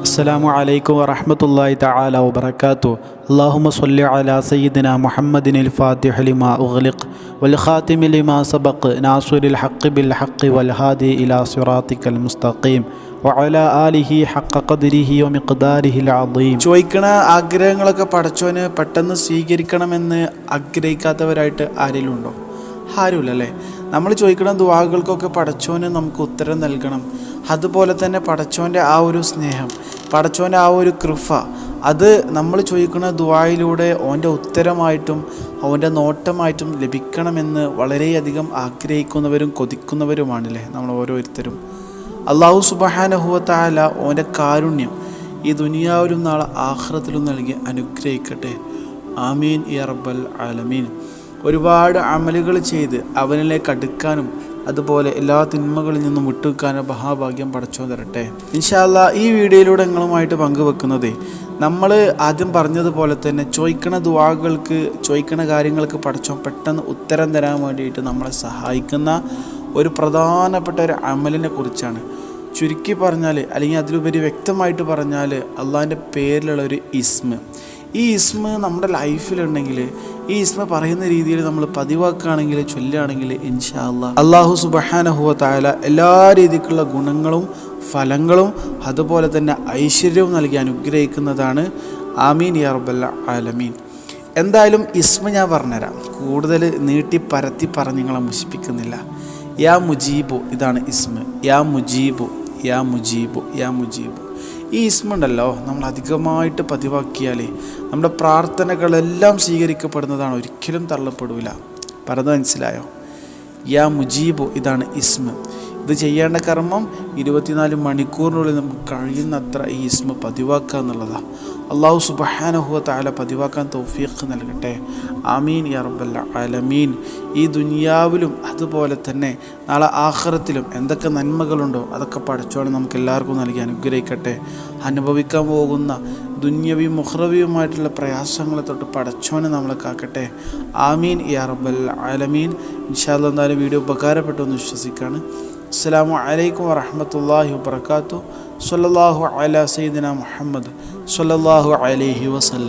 അസ്സാമു അലൈക്കും വറഹമത്തല്ലാഹി തആല വബറകാതു അല്ലാഹുമ്മ സ്വല്ലി അലാ സയ്യിദിന മുഹമ്മദിനിൽ ഫാത്തിഹ ലിമാ ഉഗ്ലിഖ് വൽ ഖാതിമി ലിമാ സബഖ് ഹഖ് ബിൽ ഹഖ് വൽ ഹാദി ഇലാ സിറാത്തിക്കൽ മുസ്തഖീം വഅല ആലിഹി ഹഖ ഖദ്രിഹി വമിഖ്ദാരിഹിൽ അളീം ചോദിക്കണ ആഗ്രഹങ്ങളൊക്കെ പടച്ചോന് പെട്ടെന്ന് സ്വീകരിക്കണമെന്ന് ആഗ്രഹിക്കാത്തവരായിട്ട് ആരെങ്കിലും ഉണ്ടോ? ആരുമില്ല അല്ലേ? നമ്മൾ ചോദിക്കുന്ന ദുവാകൾക്കൊക്കെ പടച്ചോന് നമുക്ക് ഉത്തരം നൽകണം. അതുപോലെ തന്നെ പടച്ചോന്റെ ആ ഒരു സ്നേഹം പടച്ചോന്റെ ആ ഒരു കൃപ അത് നമ്മൾ ചോദിക്കുന്ന ദുവായിലൂടെ ഓന്റെ ഉത്തരമായിട്ടും അവന്റെ നോട്ടമായിട്ടും ലഭിക്കണമെന്ന് വളരെയധികം ആഗ്രഹിക്കുന്നവരും കൊതിക്കുന്നവരുമാണല്ലേ നമ്മൾ ഓരോരുത്തരും. അള്ളാഹു സുബഹാനഹുവത്തായ ഓന്റെ കാരുണ്യം ഈ ദുനിയാവിലും നാളെ ആഹ്റത്തിലും നൽകി അനുഗ്രഹിക്കട്ടെ. ആമീൻ ഇയർബൽ ആലമീൻ. ഒരുപാട് അമലുകൾ ചെയ്ത് അവനിലേക്ക് അടുക്കാനും അതുപോലെ എല്ലാ തിന്മകളിൽ നിന്നും വിട്ടുവെക്കാനും മഹാഭാഗ്യം പടച്ചോ തരട്ടെ. ഇൻഷാല്ല ഈ വീഡിയോയിലൂടെ നിങ്ങളുമായിട്ട് പങ്കുവെക്കുന്നത് നമ്മൾ ആദ്യം പറഞ്ഞതുപോലെ തന്നെ ചോദിക്കണ ദുവാകൾക്ക് ചോദിക്കണ കാര്യങ്ങൾക്ക് പടച്ചോ പെട്ടെന്ന് ഉത്തരം തരാൻ വേണ്ടിയിട്ട് നമ്മളെ സഹായിക്കുന്ന ഒരു പ്രധാനപ്പെട്ട ഒരു അമലിനെ കുറിച്ചാണ്. ചുരുക്കി പറഞ്ഞാൽ അല്ലെങ്കിൽ അതിലുപരി വ്യക്തമായിട്ട് പറഞ്ഞാൽ അള്ളാഹിന്റെ പേരിലുള്ള ഒരു ഇസ്മ. ഈ ഇസ്മ നമ്മുടെ ലൈഫിലുണ്ടെങ്കിൽ ഈ ഇസ്മ പറയുന്ന രീതിയിൽ നമ്മൾ പതിവാക്കുകയാണെങ്കിൽ ചൊല്ലുകയാണെങ്കിൽ ഇൻഷാ അല്ലാ അള്ളാഹു സുബഹാനഹുവ തായാല എല്ലാ രീതിക്കുള്ള ഗുണങ്ങളും ഫലങ്ങളും അതുപോലെ തന്നെ ഐശ്വര്യവും നൽകി അനുഗ്രഹിക്കുന്നതാണ്. ആമീൻ യാ റബ്ബല്ല ആലമീൻ. എന്തായാലും ഇസ്മ ഞാൻ പറഞ്ഞുതരാം. കൂടുതൽ നീട്ടി പരത്തി പറഞ്ഞ് നിങ്ങളെ മുഷിപ്പിക്കുന്നില്ല. യാ മുജീബു ഇതാണ് ഇസ്മ. യാ മുജീബു യാ മുജീബു യാ മുജീബു. ഈ ഇസ്മുണ്ടല്ലോ നമ്മൾ അധികമായിട്ട് പതിവാക്കിയാലേ നമ്മുടെ പ്രാർത്ഥനകളെല്ലാം സ്വീകരിക്കപ്പെടുന്നതാണ് ഒരിക്കലും തള്ളപ്പെടില്ല പറഞ്ഞത് മനസ്സിലായോ? യാ മുജീബു ഇതാണ് ഇസ്മ ഇത് ചെയ്യേണ്ട കർമ്മം ഇരുപത്തിനാല് മണിക്കൂറിനുള്ളിൽ നമുക്ക് കഴിയുന്നത്ര ഈ ഇസ്മ പതിവാക്കുക എന്നുള്ളതാണ് അള്ളാഹു സുബഹാനഹുവ താല പതിവാക്കാൻ തൗഫീഖ് നൽകട്ടെ. ആമീൻ യാ ആലമീൻ. ഈ ദുനിയാവിലും അതുപോലെ തന്നെ നാളെ ആഹ്റത്തിലും എന്തൊക്കെ നന്മകളുണ്ടോ അതൊക്കെ പഠിച്ചോടെ നമുക്ക് എല്ലാവർക്കും നൽകി അനുഗ്രഹിക്കട്ടെ. അനുഭവിക്കാൻ പോകുന്ന ദുന്യവിയും മുഹ്റവിയുമായിട്ടുള്ള പ്രയാസങ്ങളെ തൊട്ട് പടച്ചോനെ നമ്മളെ കാക്കട്ടെ. ആമീൻ യാ റബ്ബൽ ആലമീൻ. ഇൻഷാല്ല എന്തായാലും വീഡിയോ ഉപകാരപ്പെട്ടു എന്ന് വിശ്വസിക്കുകയാണ്. അസ്സാം വലൈക്കും വറഹമത്തല്ലാഹി വാത്തു സല്ലല്ലാഹു അല സൈദിന മുഹമ്മദ് സല്ലാഹു അലൈഹി വസല്ലം.